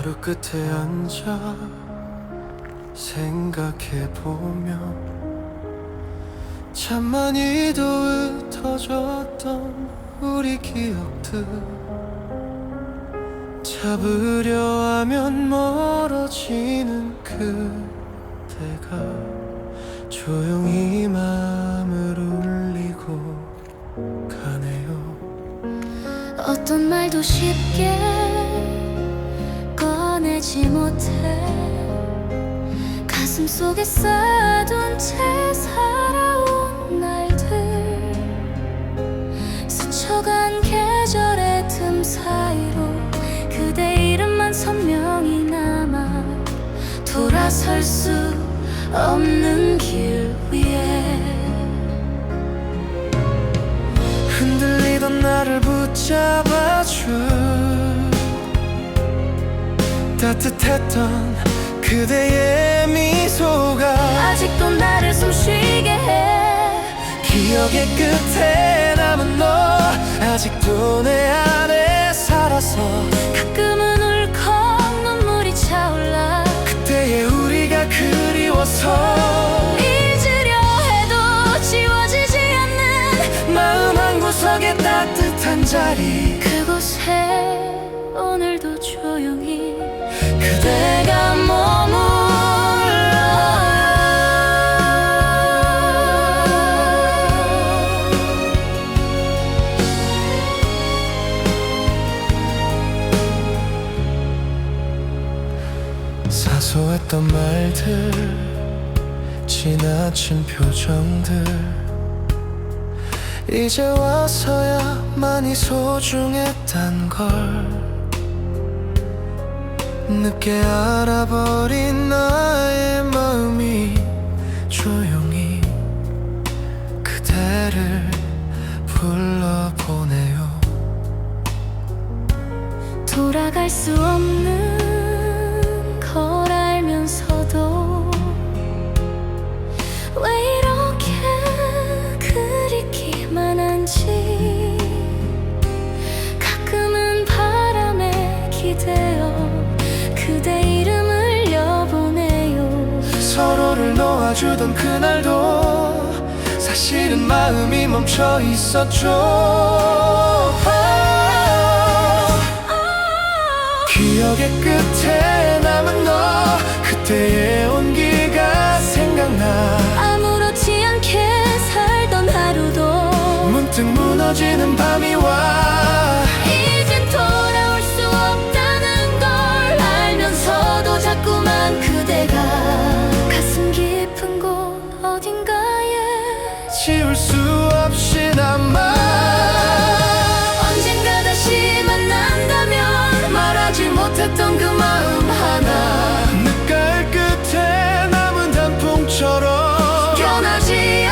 바로 끝에 앉아 생각해보면 참 많이도 흩어졌던 우리 기억들. 잡으려 하면 멀어지는 그대가 조용히 마음을 울리고 가네요. 어떤 말도 쉽게 꺼내지 못해. 가슴 속에 쌓아둔 채 살아온 날들. 스쳐간 계절의 틈 사이로 그대 이름만 선명히 남아 돌아설 수 없는 길 위에. 흔들리던 나를 붙잡아준 따뜻했던 그대의 미소가 아직도 나를 숨쉬게 해. 기억의 끝에 남은 너 아직도 내 안에 살아서 가끔은 울컥 눈물이 차올라. 그때의 우리가 그리워서 잊으려 해도 지워지지 않는 마음 한 구석에 따뜻한 자리 그곳에 사소했던 말들 지나친 표정들. 이제 와서야 많이 소중했단 걸. 늦게 알아버린 나의 마음이 조용히 그대를 불러보네요. 돌아갈 수 없는 바람에 기대어 그대 이름을 여보네요. 서로를 놓아주던 그날도 사실은 마음이 멈춰 있었죠. 기억의 끝에 남은 너 그때의 온기가 생각나. 아무렇지 않게 살던 하루도 문득 무너지는 밤이 와 지울 수 없이 남아 언젠가 다시 만난다면 말하지 못했던 그 마음 하나. 늦가을 끝에 남은 단풍처럼 변하지